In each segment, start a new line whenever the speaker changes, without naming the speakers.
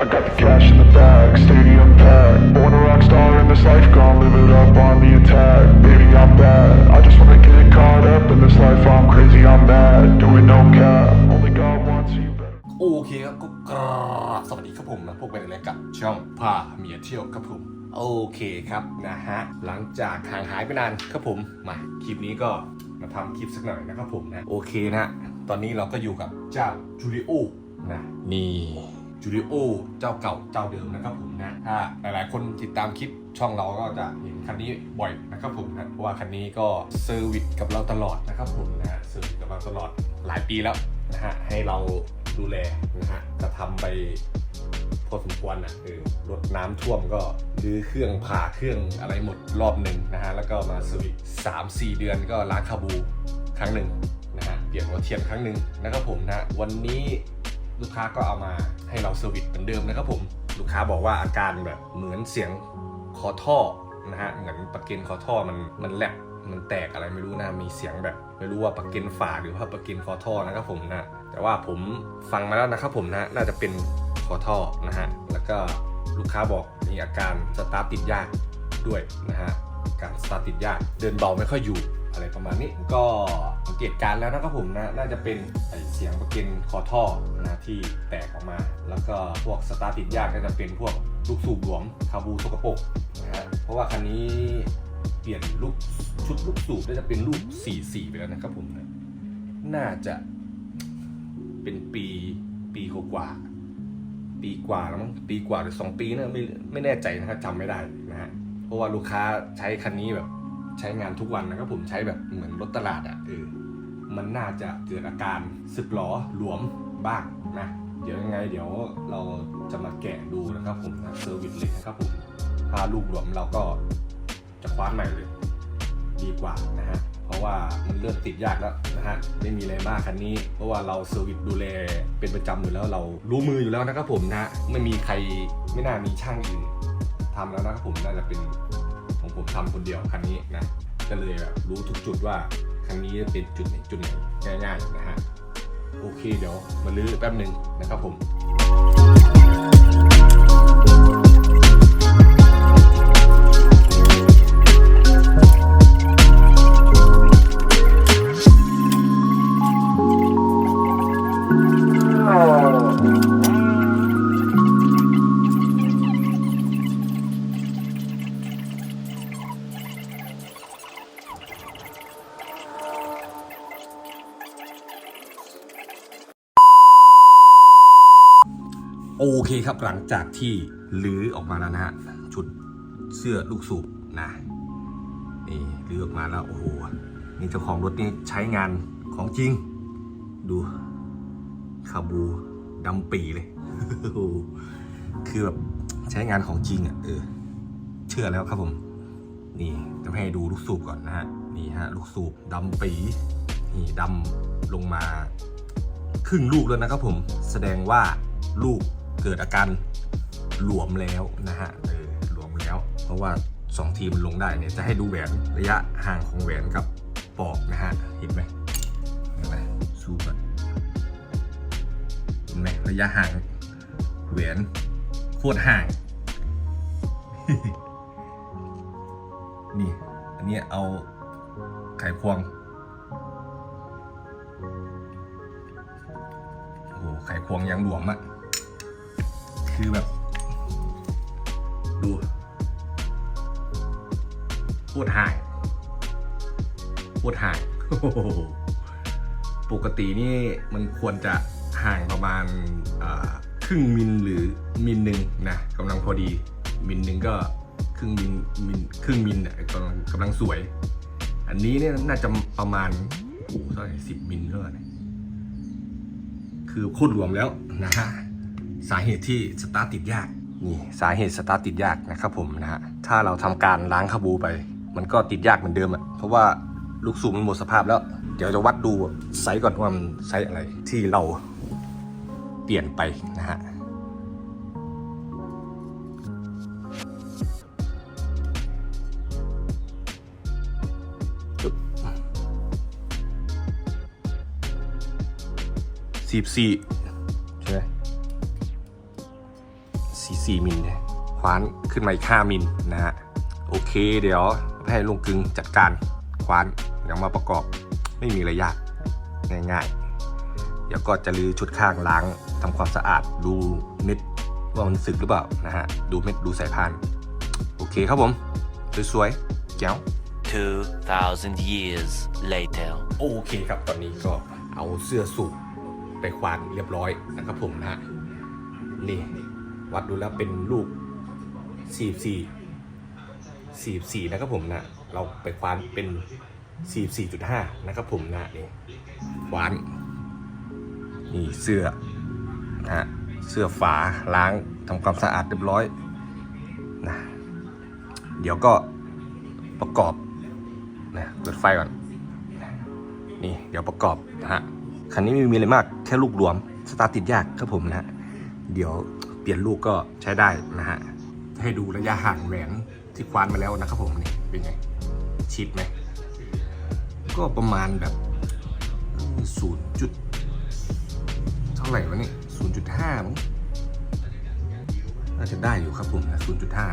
I got the cash in the bag, stadium packed. Born a rock star in this life, gonna live it up on the attack. Baby, I'm bad. I just wanna get caught up in this life. I'm crazy, I'm mad. Doing no cap. Only God wants you better.
โอเคครับก็กราบสวัสดีครับผมนะพวกเป็นอะไรกับช่องพาเมียเที่ยวครับผม โอเคครับนะฮะ หลังจากห่างหายไปนานครับผม มาคลิปนี้ก็มาทำคลิปสักหน่อยนะครับผมนะ โอเคนะ ตอนนี้เราก็อยู่กับเจ้าจูริโอนะนี่ จูริโอเจ้าเก่าเจ้าเดิมนะครับผมนะถ้าหลายๆ คนติดตามคลิปช่องเราก็จะเห็นคันนี้บ่อยนะครับผมนะเพราะว่าคันนี้ก็เซอร์วิสกับเราตลอดนะครับผมนะเซอร์วิสกับเราตลอดหลายปีแล้วนะฮะให้เราดูแลนะฮะจะทำไปพอสมควรนะเออรถน้ำท่วมก็รื้อเครื่องผ่าเครื่องอะไรหมดรอบหนึ่งนะฮะแล้วก็มาสวิตสามสี่เดือนก็ล้างคาบูครั้งหนึ่งนะฮะเปลี่ยนหัวเทียนครั้งหนึ่งนะครับผมนะวันนี้ ลูกค้าก็เอามาให้เราเซอร์วิสเหมือนเดิมนะครับผมลูกค้าบอกว่าอาการแบบเหมือนเสียงคอท่อนะฮะเหมือนปลั๊กเกนคอท่อมันมันแหลบมันแตกอะไรไม่รู้นะมีเสียงแบบ ไม่รู้ว่าปลั๊กเกนฝาหรือว่าปลั๊กเกนคอท่อนะครับผมนะแต่ว่าผมฟังมาแล้วนะครับผมนะน่าจะเป็นคอท่อนะฮะแล้วก็ลูกค้าบอกมีอาการสตาร์ทติดยากด้วยนะฮะการสตาร์ทติดยากเดินเบาไม่ค่อยอยู่ อะไรประมาณนี้ก็สังเกตการ์แล้วนะครับผมนะน่าจะเป็นเสียงประก็นคอท่อนะที่แตกออกมา แล้วก็พวกสตาร์ทติดยากก็จะเป็นพวกลูกสูบหลวมคาบูสกปรกนะฮะเพราะว่าคันนี้เปลี่ยนลูกชุดลูกสูบน่าจะเป็นลูก44ไปแล้วนะครับผมนะน่าจะเป็นปีปีกว่าปีกว่าแล้วมั้งปีกว่าหรือสองปีนะไม่ไม่แน่ใจนะครับจำไม่ได้นะฮะเพราะว่าลูกค้าใช้คันนี้แบบ ใช้งานทุกวันนะครับผมใช้แบบเหมือนรถตลาดอะ่ะเออมันน่าจะเกิดอาการสึกหรอหลวมบ้างนะ เดี๋ยวยังไงเดี๋ยวเราจะมาแกะดูนะครับผมนะเซอร์วิสเลยนะครับผมถ้าลูกหลวมเราก็จะคว้านใหม่เลย ดีกว่านะฮะเพราะว่ามันเริ่มติดยากแล้วนะฮะไม่มีอะไรมากคันนี้ เพราะว่าเราเซอร์วิสดูแลเป็นประจำอยู่แล้วเรารู้มืออยู่แล้วนะครับผมนะไม่มีใครไม่น่ามีช่างอื่นทำแล้วนะครับผมน่าจะเป็น ผมทำคนเดียวคันนี้นะก็เลยแบบรู้ทุกจุดว่าคันนี้จะเป็นจุดไหนจุดไหนง่ายๆนะฮะโอเคเดี๋ยวมาลื้อแป๊บหนึ่งนะครับผม โอเคครับหลังจากที่ลื้อออกมาแล้วนะฮะชุดเสื้อลูกสูบนะนี่ลื้อออกมาแล้วโอ้โหนี่เจ้าของรถนี่ใช้งานของจริง ดูคาบูดำปีเลย คือแบบใช้งานของจริงอะเออเชื่อแล้วครับผม นี่จะให้ดูลูกสูบก่อนนะฮะนี่ฮะลูกสูบดำปีนี่ดำลงมา ครึ่งลูกแล้วนะครับผมแสดงว่าลูก เกิดอาการหลวมแล้วนะฮะเออหลวมแล้ว เพราะว่า 2 ทีมันลงได้เนี่ยจะให้ดูแหวนระยะห่างของแหวนกับปอกนะฮะเห็นไหมเห็นไหมซูมก่อนเห็นไหมระยะห่างแหวนโคตรห่าง นี่อันนี้เอาไขควงโอ้โหไขควงยังหลวมอะ คือแบบ ดูพูดหางพูดหางโอ้โหปกตินี่มันควรจะห่างประมาณครึ่งมิลหรือมิลหนึ่งนะกำลังพอดี มิลหนึ่งก็ครึ่งมิลมิลครึ่งมิลเนี่ยกำลังกำลังสวย อันนี้เนี่ยน่าจะประมาณโอ้โหเท่าไหร่สิบมิลเท่าไหร่คือโคตรรวมแล้วนะฮะ สาเหตุที่สตาร์ทติดยากนี่สาเหตุสตาร์ทติดยากนะครับผมนะฮะถ้าเราทำการล้างคาบูไป มันก็ติดยากเหมือนเดิมอะเพราะว่าลูกสูบมันหมดสภาพแล้ว เดี๋ยวจะวัดดูไซส์ก่อนว่ามันไซส์อะไรที่เราเปลี่ยนไปนะฮะสิบสี่ 44 มิลเนี่ยคว้านขึ้นมาอีก 5 มิลนะฮะ โอเค เดี๋ยวให้ลุงกึงจัดการคว้านเดี๋ยวมาประกอบไม่มีอะไรยากง่ายๆ เดี๋ยวก็จะรื้อชุดข้างล้างทำความสะอาดดูเม็ดว่ามันสึกหรือเปล่านะฮะ ดูเม็ดดูสายพาน โอเคครับผม สวยๆแจ๋ว
2,000 years later.
โอเคครับตอนนี้ก็เอาเสื้อสูทไปควานเรียบร้อยนะครับผมนะฮะนี่ วัดดูแล้วเป็นลูก 44 44 นะครับผมนะ เราไปควานเป็น 44.5 นะครับผมนะนี่ควานนี่เสื้อนะฮะเสื้อฝาล้างทำความสะอาดเรียบร้อยนะเดี๋ยวก็ประกอบนะเปิดไฟก่อน นี่เดี๋ยวประกอบนะฮะคันนี้ไม่มีอะไรมากแค่ลูกรวม สตาร์ทติดยากครับผมนะฮะเดี๋ยว เปลี่ยนลูกก็ใช้ได้นะฮะให้ดูระยะห่างแหวนที่คว้านมาแล้วนะครับผมนี่เป็นไงชิดไหมก็ประมาณแบบศูนย์จุดเท่าไหร่วะนี่ศูนย์จุดห้ามั้งน่าจะได้อยู่ครับผมนะศูนย์จุดห้า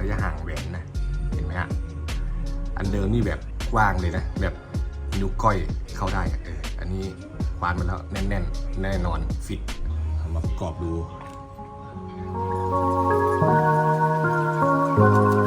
ระยะห่างแหวนนะเห็นไหมฮะอันเดิมนี่แบบกว้างเลยนะแบบนิ้วก้อยเข้าได้อะเอออันนี้ควานมาแล้วแน่นๆแน่นอนฟิตมาประกอบดู โอ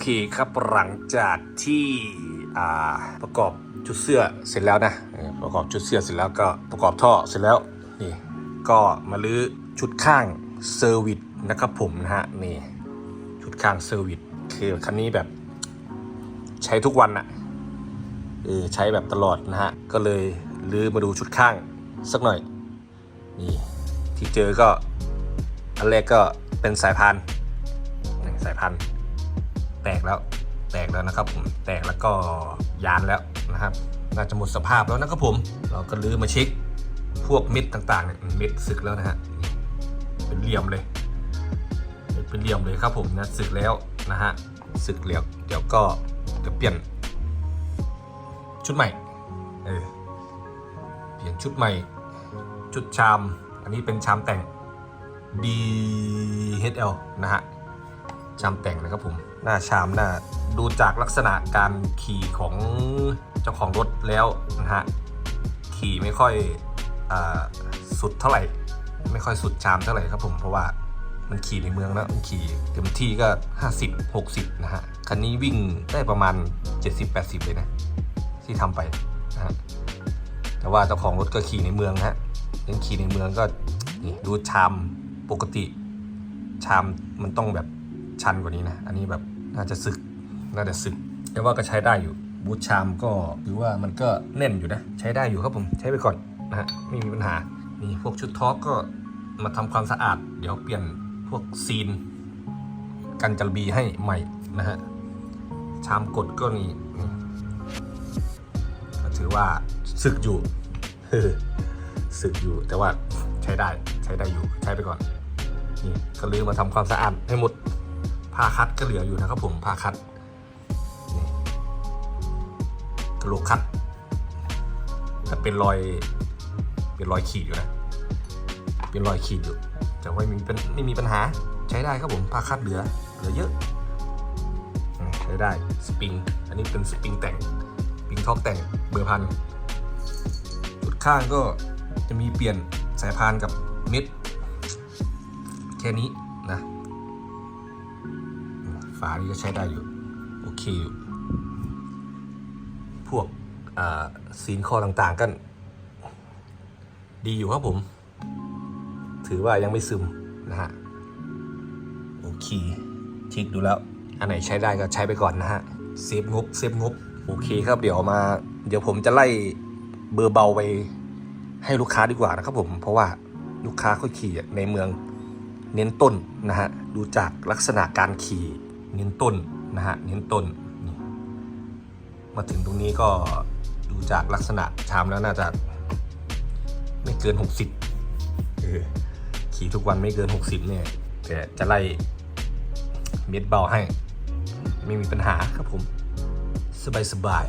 เคครับหลังจากที่ประกอบชุดเสื้อเสร็จแล้วนะประกอบชุดเสื้อเสร็จแล้วก็ประกอบท่อเสร็จแล้วนี่ก็มาลื้อชุดข้างเซอร์วิสนะครับผมนะฮะนี่ชุดข้างเซอร์วิสคือคันนี้แบบใช้ทุกวันอะเออใช้แบบตลอดนะฮะก็เลยลื้อมาดูชุดข้างสักหน่อยนี่ที่เจอก็อันแรกก็เป็นสายพานสายพาน แตกแล้วแตกแล้วนะครับผมแตกแล้วก็ยานแล้วนะครับ น่าจะหมดสภาพแล้วนะครับผม เราก็ลื้อมาเช็คพวกเม็ดต่างๆเนี่ยเม็ดสึกแล้วนะฮะเป็นเหลี่ยมเลย เป็นเหลี่ยมเลยครับผมนะสึกแล้วนะฮะสึกแล้วเดี๋ยวก็จะเปลี่ยน ชุดใหม่เออเปลี่ยนชุดใหม่ ชุดชาม อันนี้เป็นชามแต่ง DHL นะฮะ ชามแต่งนะครับผมหน้าชามหน้าดูจากลักษณะการขี่ของเจ้าของรถแล้วนะฮะขี่ไม่ค่อยอสุดเท่าไหร่ ไม่ค่อยสุดชามเท่าไหร่ครับผมเพราะว่ามันขี่ในเมืองแล้วมันขี่เต็มที่ก็ 50 60 นะฮะ คันนี้วิ่งได้ประมาณ 70-80 เลยนะ ที่ทำไปนะฮะแต่ว่าเจ้าของรถก็ขี่ในเมืองฮะเล่นขี่ในเมืองก็นี่ดูชามปกติ ชามมันต้องแบบ ชันกว่านี้นะ อันนี้แบบน่าจะสึก น่าจะสึกแต่ว่าก็ใช้ได้อยู่ บูทชามก็หรือว่ามันก็แน่นอยู่นะ ใช้ได้อยู่ครับผม ใช้ไปก่อนนะฮะ ไม่มีปัญหา นี่พวกชุดท็อกก็มาทำความสะอาด เดี๋ยวเปลี่ยนพวกซีน กันจัลบีให้ใหม่นะฮะ ชามกดก็นี่ก็ถือว่าสึกอยู่สึกอยู่แต่ว่าใช้ได้ใช้ได้อยู่ใช้ไปก่อนนี่ก็ลืมมาทำความสะอาดให้หมด ผ้าคัดก็เหลืออยู่นะครับผมผ้าคัดกระโหลกคัดแต่เป็นรอยเป็นรอยขีดอยู่นะเป็นรอยขีดอยู่แต่ว่าไม่มีเป็นไม่มีปัญหาใช้ได้ครับผมผ้าคัดเหลือเหลือเยอะใช้ได้สปริงอันนี้เป็นสปริงแต่งสปริงท็อกแต่งเบอร์พันจุดข้างก็จะมีเปลี่ยนสายพานกับเม็ดแค่นี้านี้ก็ใช้ได้อยู่ โอเคอยู่ พวกซีนคอต่างๆกัน ดีอยู่ครับผม ถือว่ายังไม่ซึมนะฮะ โอเคเช็คดูแล้ว อันไหนใช้ได้ก็ใช้ไปก่อนนะฮะ เซฟงบ เซฟงบ โอเคครับ เดี๋ยวมา เดี๋ยวผมจะไล่เบอร์เบาไปให้ลูกค้าดีกว่านะครับผม เพราะว่าลูกค้าเขาขี่ในเมืองเน้นต้นนะฮะ ดูจากลักษณะการขี่ เน้นต้นนะฮะ เน้นต้นนมาถึงตรงนี้ก็ดูจากลักษณะชามแล้วน่าจะไม่เกิน 60เออขี่ทุกวันไม่เกิน 60 เนี่ย แต่จะไล่เม็ดเบาให้ ไม่มีปัญหาครับผม สบายสบาย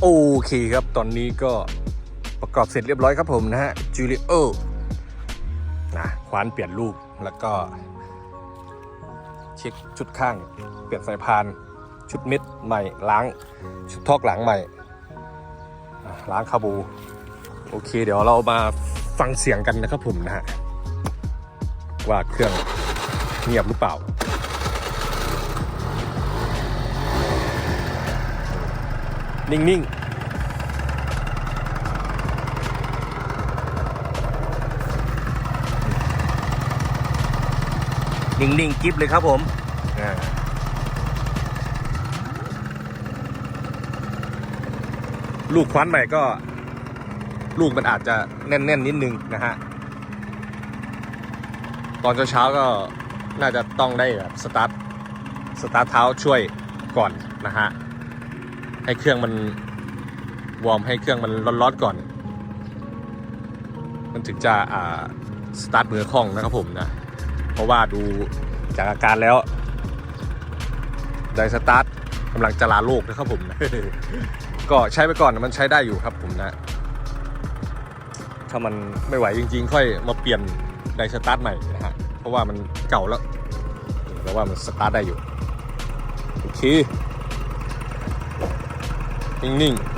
โอเคครับ ตอนนี้ก็ประกอบเสร็จเรียบร้อยครับผมนะฮะจูเลีโอนะควานเปลี่ยนลูกแล้วก็ เช็คชุดข้าง เปลี่ยนสายพาน ชุดม็ดใหม่ล้าง ชุดทอกหลังใหม่ล้างคาบู โอเค เดี๋ยวเรามาฟังเสียงกันนะครับผมนะฮะว่าเครื่องเงียบหรือเปล่านิ่งๆ นิ่งๆกิฟเลยครับผมอ่าลูกควันใหม่ก็ ลูกมันอาจจะแน่นๆนิดนึงนะฮะ ตอนเช้าๆก็น่าจะต้องได้แบบสตาร์ทสตาร์ทเท้าช่วยก่อนนะฮะ ให้เครื่องมันวอร์มให้เครื่องมันร้อนๆก่อน มันถึงจะอ่าสตาร์ทมือคล่องนะครับผมนะ เพราะว่าดูจากอาการแล้วไดสตาร์ทกำลังจะลาโลกนะครับผม ก็ใช้ไปก่อนมันใช้ได้อยู่ครับผมนะ ถ้ามันไม่ไหวจริง ๆ ค่อยมาเปลี่ยนไดสตาร์ทใหม่นะฮะเพราะว่ามันเก่าแล้วแต่ว่ามันสตาร์ทได้อยู่โอเคนิ่งๆ